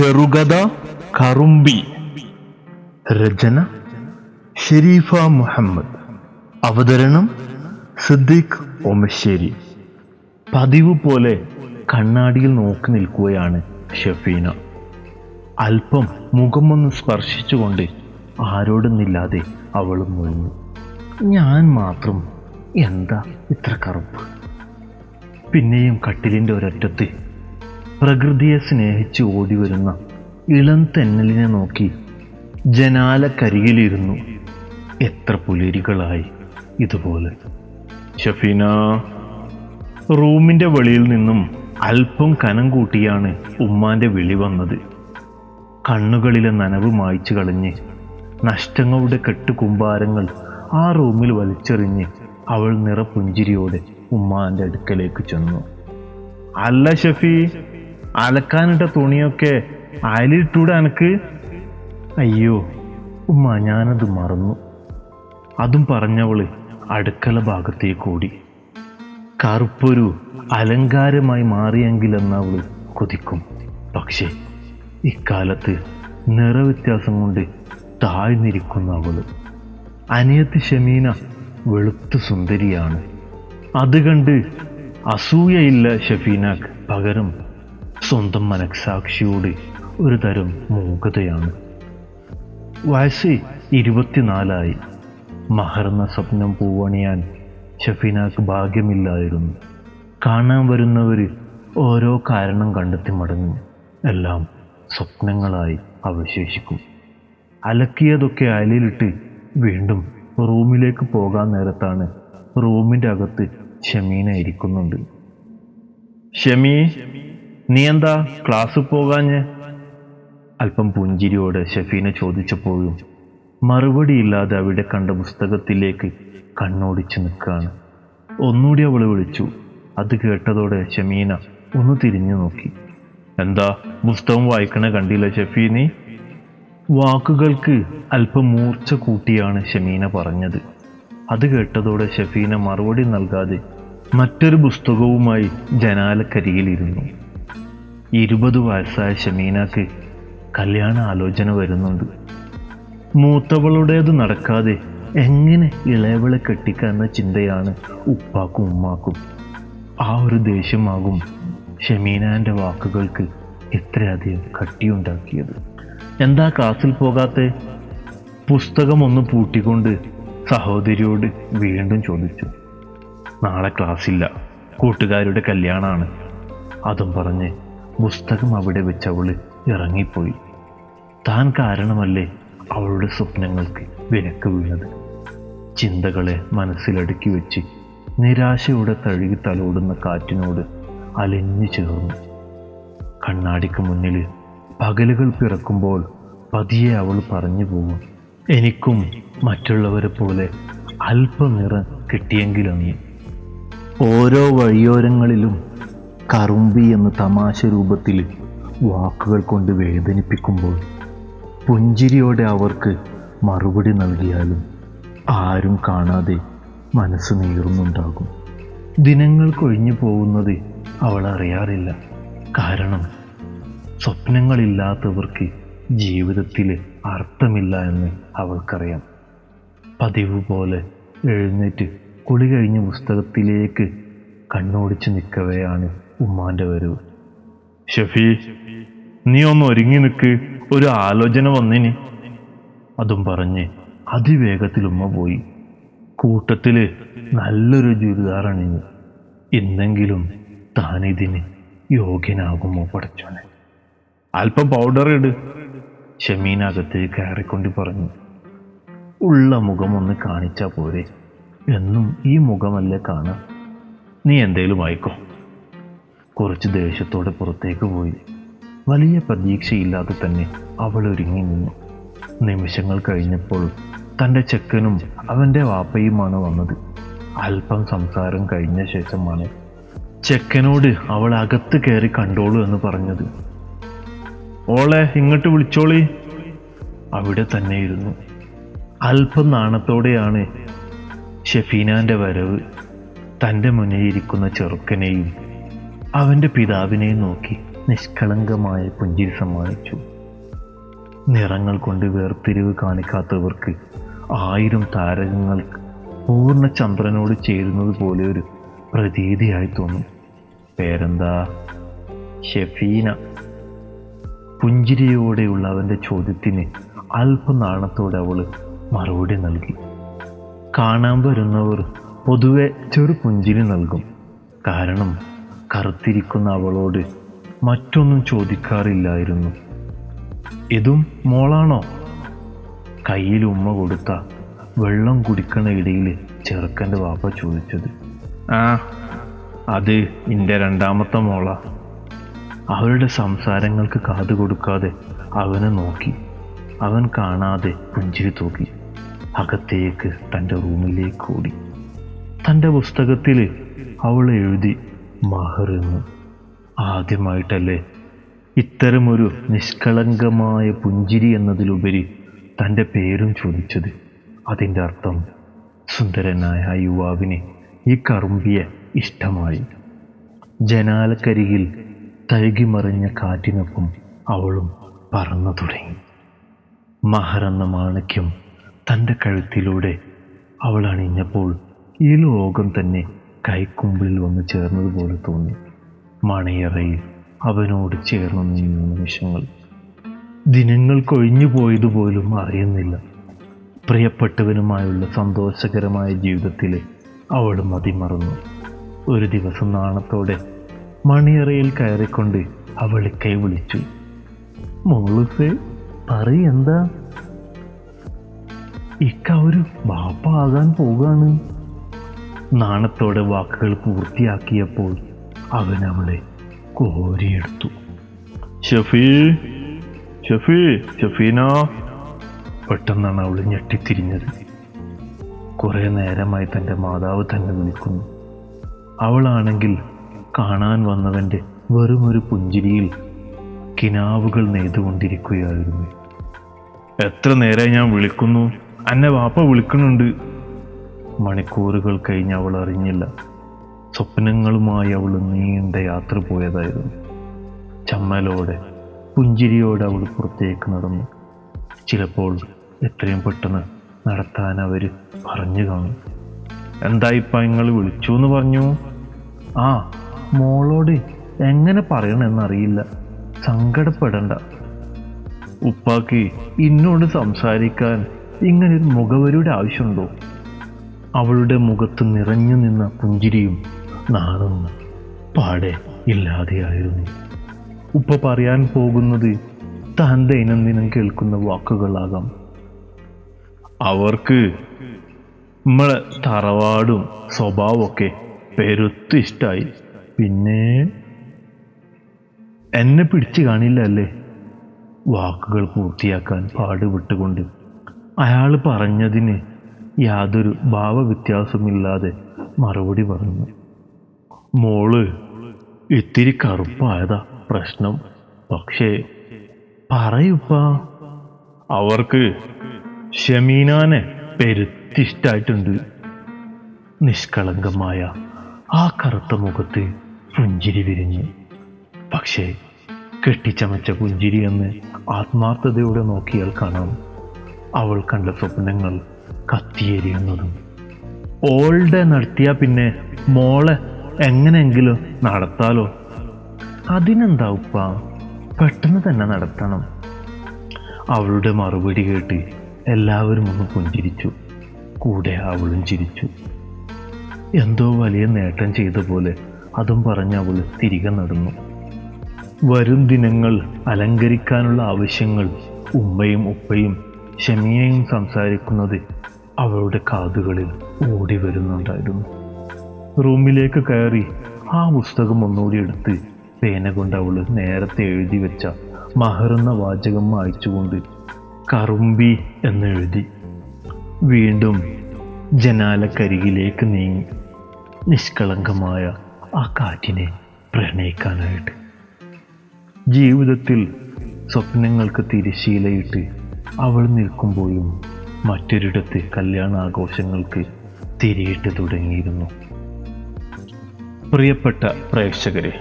ചെറുകഥ കറുമ്പി. രചന ഷെരീഫ മുഹമ്മദ്. അവതരണം സിദ്ദീഖ് ഒമശ്ശേരി പതിവ് പോലെ കണ്ണാടിയിൽ നോക്കി നിൽക്കുകയാണ് ഷഫീന. അല്പം മുഖമൊന്ന് സ്പർശിച്ചുകൊണ്ട് ആരോടൊന്നില്ലാതെ അവൾ മുഴിഞ്ഞു ഞാൻ മാത്രം. എന്താ ഇത്ര കറുപ്പ്? പിന്നെയും കട്ടിലിന്റെ ഒരറ്റത്ത് പ്രകൃതിയെ സ്നേഹിച്ച് ഓടി വരുന്ന ഇളം തെന്നലിനെ നോക്കി ജനാലക്കരികിലിരുന്നു എത്ര പുലരികളായി ഇതുപോലെ. ഷഫീന റൂമിന്റെ വെളിയിൽ നിന്നും അല്പം കനം കൂട്ടിയാണ് ഉമ്മാന്റെ വിളി വന്നത്. കണ്ണുകളിലെ നനവ് മായ്ച്ചു കളഞ്ഞ് നഷ്ടങ്ങളുടെ കെട്ടുകുമ്പാരങ്ങൾ ആ റൂമിൽ വലിച്ചെറിഞ്ഞ് അവൾ നിറപുഞ്ചിരിയോടെ ഉമ്മാന്റെ അടുക്കലേക്ക് ചെന്നു. അല്ല ഷഫി അലക്കാനിട്ട തുണിയൊക്കെ അയലിട്ടൂടെ എനക്ക് അയ്യോ ഉമ്മ ഞാനത് മറന്നു. അതും പറഞ്ഞവൾ അടുക്കള ഭാഗത്തേക്ക് ഓടി. കറുപ്പൊരു അലങ്കാരമായി മാറിയെങ്കിലെന്നവൾ കൊതിക്കും. പക്ഷേ ഇക്കാലത്ത് നിറവ്യത്യാസം കൊണ്ട് താഴ്ന്നിരിക്കുന്ന അവൾ അനിയത്ത് ഷമീന വെളുത്തു സുന്ദരിയാണ്. അത് കണ്ട് അസൂയയില്ല ഷഫീനാക്ക് പകരം സ്വന്തം മനസാക്ഷിയോട് ഒരു തരം മൂകതയാണ്. വയസ്സ് ഇരുപത്തിനാലായി. മഹർന്ന സ്വപ്നം പൂവണിയാൻ ഷഫീനാക്ക് ഭാഗ്യമില്ലായിരുന്നു. കാണാൻ വരുന്നവർ ഓരോ കാരണം കണ്ടെത്തി മടങ്ങും. എല്ലാം സ്വപ്നങ്ങളായി അവശേഷിക്കും. അലക്കിയതൊക്കെ അയലിലിട്ട് വീണ്ടും റൂമിലേക്ക് പോകാൻ നേരത്താണ് റൂമിന്റെ അകത്ത് ഷമീന ഇരിക്കുന്നുണ്ട്. ഷമി നീ എന്താ ക്ലാസ് പോകാഞ്ഞ്? അല്പം പുഞ്ചിരിയോടെ ഷഫീന ചോദിച്ചപ്പോഴും മറുപടിയില്ലാതെ അവിടെ കണ്ട പുസ്തകത്തിലേക്ക് കണ്ണോടിച്ച് നിൽക്കുകയാണ്. ഒന്നുകൂടി അവൾ വിളിച്ചു. അത് കേട്ടതോടെ ഷമീന ഒന്ന് തിരിഞ്ഞു നോക്കി. എന്താ പുസ്തകം വായിക്കണ കണ്ടില്ല ഷഫീ നീ? വാക്കുകൾക്ക് അല്പം മൂർച്ച കൂട്ടിയാണ് ഷമീന പറഞ്ഞത്. അത് കേട്ടതോടെ ഷഫീന മറുപടി നൽകാതെ മറ്റൊരു പുസ്തകവുമായി ജനാലക്കരികിലിരുന്നു. ഇരുപത് വയസ്സായ ഷമീനക്ക് കല്യാണ ആലോചന വരുന്നുണ്ട്. മൂത്തവളുടേത് നടക്കാതെ എങ്ങനെ ഇളയവളെ കെട്ടിക്കാന്ന ചിന്തയാണ് ഉപ്പാക്കും ഉമ്മാക്കും. ആ ഒരു ദേഷ്യമാകും ഷമീനാന്റെ വാക്കുകൾക്ക് ഇത്രയധികം കട്ടിയുണ്ടാക്കിയത്. എന്താ ക്ലാസ്സിൽ പോകാത്ത? പുസ്തകം ഒന്ന് പൂട്ടിക്കൊണ്ട് സഹോദരിയോട് വീണ്ടും ചോദിച്ചു. നാളെ ക്ലാസ്സില്ല. കൂട്ടുകാരുടെ കല്യാണമാണ് അതും പറഞ്ഞ് പുസ്തകം അവിടെ വെച്ച് അവൾ ഇറങ്ങിപ്പോയി. താൻ കാരണമല്ലേ അവളുടെ സ്വപ്നങ്ങൾക്ക് വിലക്ക് വീണത്? ചിന്തകളെ മനസ്സിലടുക്കി വെച്ച് നിരാശയുടെ തഴുകി തലോടുന്ന കാറ്റിനോട് അലിഞ്ഞു ചേർന്നു. കണ്ണാടിക്ക് മുന്നിൽ പകലുകൾ പിറക്കുമ്പോൾ പതിയെ അവൾ പറഞ്ഞു പോകും എനിക്കും മറ്റുള്ളവരെ പോലെ അല്പം കിട്ടിയെങ്കിലൊന്നും കിട്ടിയെങ്കിലെന്ന്. ഓരോ വഴിയോരങ്ങളിലും കറുമ്പി എന്ന് തമാശ രൂപത്തിൽ വാക്കുകൾ കൊണ്ട് വേദനിപ്പിക്കുമ്പോൾ പുഞ്ചിരിയോടെ അവർക്ക് മറുപടി നൽകിയാലും ആരും കാണാതെ മനസ്സ് നീറുന്നുണ്ടാകും. ദിനങ്ങൾ കൊഴിഞ്ഞു പോകുന്നത് അവൾ അറിയാറില്ല. കാരണം സ്വപ്നങ്ങളില്ലാത്തവർക്ക് ജീവിതത്തിൽ അർത്ഥമില്ല എന്ന് അവൾക്കറിയാം. പതിവ് പോലെ എഴുന്നേറ്റ് കുളി കഴിഞ്ഞ പുസ്തകത്തിലേക്ക് കണ്ണോടിച്ച് നിൽക്കവെയാണ് ഉമ്മാന്റെ വരവ് ഷഫി നീ ഒന്ന് ഒരുങ്ങി നിൽക്ക് ഒരു ആലോചന വന്നിനി. അതും പറഞ്ഞ് അതിവേഗത്തിൽ ഉമ്മ പോയി. കൂട്ടത്തിൽ നല്ലൊരു ജീവിതാറണിഞ്ഞ് എന്തെങ്കിലും ഇന്നെങ്കിലും താനിതിന് യോഗ്യനാകുമോ പഠിച്ചോനെ അല്പം പൗഡർ ഇട് ഷമീനകത്ത് കയറിക്കൊണ്ട് പറഞ്ഞു. ഉള്ള മുഖം ഒന്ന് കാണിച്ചാ പോരെ. എന്നും ഈ മുഖമല്ലേ കാണാം. നീ എന്തേലും വായിക്കോ കുറച്ച് ദേഷ്യത്തോടെ പുറത്തേക്ക് പോയി. വലിയ പ്രതീക്ഷയില്ലാതെ തന്നെ അവൾ ഒരുങ്ങി നിന്നു. നിമിഷങ്ങൾ കഴിഞ്ഞപ്പോൾ തന്റെ ചെക്കനും അവന്റെ വാപ്പയുമാണ് വന്നത്. അല്പം സംസാരം കഴിഞ്ഞ ശേഷമാണ് ചെക്കനോട് അവൾ അകത്ത് കയറി കണ്ടോളൂ എന്ന് പറഞ്ഞത്. ഓളെ ഇങ്ങോട്ട് വിളിച്ചോളി. അവിടെ തന്നെ ഇരുന്നു. അല്പം നാണത്തോടെയാണ് ഷെഫീനാന്റെ വരവ്. തന്റെ മുന്നിൽ ഇരിക്കുന്ന ചെറുക്കനെയും അവന്റെ പിതാവിനെ നോക്കി നിഷ്കളങ്കമായ പുഞ്ചിരി സമ്മാനിച്ചു. നിറങ്ങൾ കൊണ്ട് വേർതിരിവ് കാണിക്കാത്തവർക്ക് ആയിരം താരകങ്ങൾ പൂർണ ചന്ദ്രനോട് ചേരുന്നത് പോലെ ഒരു പ്രതീതിയായി തോന്നും. പേരെന്താ? ഷെഫീന. പുഞ്ചിരിയോടെയുള്ള അവന്റെ ചോദ്യത്തിന് അല്പനാണത്തോടെ അവൾ മറുപടി നൽകി. കാണാൻ വരുന്നവർ പൊതുവെ ചെറു പുഞ്ചിരി നൽകും. കാരണം കറുത്തിരിക്കുന്ന അവളോട് മറ്റൊന്നും ചോദിക്കാറില്ലായിരുന്നു. ഇതും മോളാണോ? കയ്യിൽ ഉമ്മ കൊടുത്ത വെള്ളം കുടിക്കണ ഇടയിൽ ചെറുക്കന്റെ വാപ്പ ചോദിച്ചത്. ആ അത് എന്റെ രണ്ടാമത്തെ മോള. അവരുടെ സംസാരങ്ങൾക്ക് കാതു കൊടുക്കാതെ അവനെ നോക്കി. അവൻ കാണാതെ പുഞ്ചിരി തൂക്കി. അകത്തേക്ക് തന്റെ റൂമിലേക്ക് ഓടി. തന്റെ പുസ്തകത്തിൽ അവൾ എഴുതി മഹർ എന്ന് ആദ്യമായിട്ടല്ലേ? ഇത്തരമൊരു നിഷ്കളങ്കമായ പുഞ്ചിരി എന്നതിലുപരി തന്റെ പേരും ചോദിച്ചത്. അതിന്റെ അർത്ഥം സുന്ദരനായ ആ യുവാവിന് ഈ കറുമ്പിയെ ഇഷ്ടമായി. ജനാലക്കരികിൽ തഴുകിമറിഞ്ഞ കാറ്റിനൊപ്പം അവളും പറന്നു തുടങ്ങി. മഹർ എന്ന മാണിക്യം തന്റെ കഴുത്തിലൂടെ അവൾ അണിഞ്ഞപ്പോൾ ഈ ലോകം തന്നെ കൈക്കുമ്പിളിൽ വന്ന് ചേർന്നതുപോലെ തോന്നി. മണിയറയിൽ അവനോട് ചേർന്ന് നിന്ന നിമിഷങ്ങൾ. ദിനങ്ങൾ കൊഴിഞ്ഞു പോയതുപോലും അറിയുന്നില്ല. പ്രിയപ്പെട്ടവനുമായുള്ള സന്തോഷകരമായ ജീവിതത്തിൽ അവൾ മതിമറന്നു. ഒരു ദിവസം നാണത്തോടെ മണിയറയിൽ കയറിക്കൊണ്ട് അവൾ കൈ വിളിച്ചു മോളുസേ പറയെന്താ ഇക്ക ഒരു ബാപ്പ ആകാൻ പോകാണ്. നാണത്തോടെ വാക്കുകൾ പൂർത്തിയാക്കിയപ്പോൾ അവൻ അവളെ കോരിയെടുത്തു. ഷഫീ ഷഫീ ഷഫീന. പെട്ടെന്നാണ് അവൾ ഞെട്ടിത്തിരിഞ്ഞത്. കുറെ നേരമായി തന്റെ മാതാവ് തന്നെ വിളിക്കുന്നു അവളാണെങ്കിൽ കാണാൻ വന്നവന്റെ വെറുമൊരു പുഞ്ചിരിയിൽ കിനാവുകൾ നെയ്തുകൊണ്ടിരിക്കുകയായിരുന്നു. എത്ര നേരമായി ഞാൻ വിളിക്കുന്നു? എന്നെ വാപ്പ വിളിക്കുന്നുണ്ട്. മണിക്കൂറുകൾ കഴിഞ്ഞ് അവൾ അറിഞ്ഞില്ല. സ്വപ്നങ്ങളുമായി അവൾ നീണ്ട യാത്ര പോയതായിരുന്നു. ചമ്മലോടെ പുഞ്ചിരിയോടെ അവൾ പുറത്തേക്ക് നടന്നു. ചിലപ്പോൾ എത്രയും പെട്ടെന്ന് നടത്താൻ അവർ പറഞ്ഞു കാണും. എന്താ ഇപ്പം നിങ്ങൾ വിളിച്ചു എന്ന് പറഞ്ഞു? ആ മോളോട് എങ്ങനെ പറയണമെന്നറിയില്ല. സങ്കടപ്പെടണ്ട. ഉപ്പാക്ക് ഇന്നോട് സംസാരിക്കാൻ ഇങ്ങനൊരു മുഖവരിയുടെ ആവശ്യമുണ്ടോ? അവളുടെ മുഖത്ത് നിറഞ്ഞു നിന്ന പുഞ്ചിരിയും നാണവും പാടെ ഇല്ലാതെയായിരുന്നു ഉപ്പ പറയാൻ പോകുന്നത് താൻ ദൈനംദിനം കേൾക്കുന്ന വാക്കുകളാകാം. അവർക്ക് നമ്മളെ തറവാടും സ്വഭാവമൊക്കെ പെരുത്ത് ഇഷ്ടായി. പിന്നെ എന്നെ പിടിച്ചു കാണില്ല അല്ലേ? വാക്കുകൾ പൂർത്തിയാക്കാൻ പാടുപെട്ടുകൊണ്ട് അയാൾ പറഞ്ഞതിന് യാതൊരു ഭാവവ്യത്യാസമില്ലാതെ മറുപടി പറഞ്ഞു മോൾ ഇത്തിരി കറുപ്പായതാ പ്രശ്നം. പക്ഷേ പറയുപ്പ. അവർക്ക് ഷമീനാനെ പെരുത്തിഷ്ടായിട്ടുണ്ട്. നിഷ്കളങ്കമായ ആ കറുത്ത മുഖത്ത് പുഞ്ചിരി വിരിഞ്ഞു. പക്ഷേ കെട്ടിച്ചമച്ച പുഞ്ചിരി എന്ന് ആത്മാർത്ഥതയോടെ നോക്കിയാൽ കാണാം. അവൾ കണ്ട സ്വപ്നങ്ങൾ കത്തിയെരിയുന്നതും. ഓൾഡെ നടത്തിയാ പിന്നെ മോളെ എങ്ങനെയെങ്കിലും നടത്താലോ? അതിനെന്താ ഉപ്പ? പെട്ടെന്ന് തന്നെ നടത്തണം. അവളുടെ മറുപടി കേട്ട് എല്ലാവരും ഒന്ന് പുഞ്ചിരിച്ചു. കൂടെ അവളും ചിരിച്ചു. എന്തോ വലിയ നേട്ടം ചെയ്ത പോലെ അതും പറഞ്ഞ് അവൾ തിരികെ നടന്നു. വരും ദിനങ്ങൾ അലങ്കരിക്കാനുള്ള ആവശ്യങ്ങൾ ഉമ്മയും ഉപ്പയും ഷമിയയും സംസാരിക്കുന്നത് അവളുടെ കാതുകളിൽ ഓടി വരുന്നുണ്ടായിരുന്നു. റൂമിലേക്ക് കയറി ആ പുസ്തകം ഒന്നുകൂടി എടുത്ത് പേന കൊണ്ട് അവൾ നേരത്തെ എഴുതി വെച്ച മഹറെന്ന വാചകം വായിച്ചുകൊണ്ട് കറുമ്പി എന്നെഴുതി. വീണ്ടും ജനാലക്കരികിലേക്ക് നീങ്ങി നിഷ്കളങ്കമായ ആ കാറ്റിനെ പ്രണയിക്കാനായിട്ട്. ജീവിതത്തിൽ സ്വപ്നങ്ങൾക്ക് തിരിശീലയിട്ട് അവൾ നിൽക്കുമ്പോഴും മറ്റൊരിടത്ത് കല്യാണ ആഘോഷങ്ങൾക്ക് തിരിയിട്ട് തുടങ്ങിയിരുന്നു. പ്രിയപ്പെട്ട പ്രേക്ഷകരെ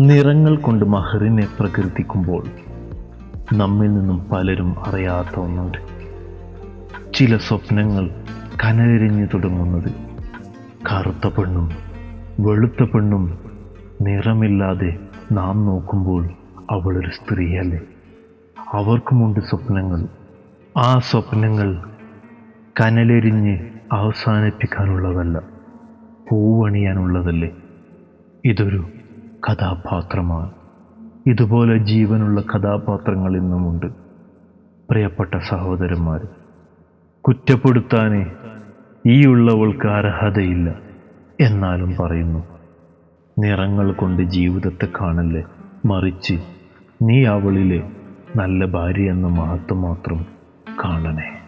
നിറങ്ങൾ കൊണ്ട് മഹറിനെ പ്രകീർത്തിക്കുമ്പോൾ നമ്മിൽ നിന്നും പലരും അറിയാത്ത ഒന്നുണ്ട് ചില സ്വപ്നങ്ങൾ കനലെരിഞ്ഞു തുടങ്ങുന്നത് കറുത്ത പെണ്ണും വെളുത്ത പെണ്ണും നിറമില്ലാതെ നാം നോക്കുമ്പോൾ അവളൊരു സ്ത്രീയല്ലേ? അവർക്കുമുണ്ട് സ്വപ്നങ്ങൾ. ആ സ്വപ്നങ്ങൾ കനലെരിഞ്ഞ് അവസാനിപ്പിക്കാനുള്ളതല്ല പൂവണിയാനുള്ളതല്ലേ? ഇതൊരു കഥാപാത്രമാണ്. ഇതുപോലെ ജീവനുള്ള കഥാപാത്രങ്ങൾ ഇന്നുമുണ്ട് പ്രിയപ്പെട്ട സഹോദരന്മാർ കുറ്റപ്പെടുത്താൻ ഈ ഉള്ളവൾക്ക് അർഹതയില്ല എന്നാലും പറയുന്നു. നിറങ്ങൾ കൊണ്ട് ജീവിതത്തെ കാണല്ലേ? മറിച്ച് നീ അവളിലെ നല്ല ഭാര്യ എന്ന മഹത്വം മാത്രം कारण है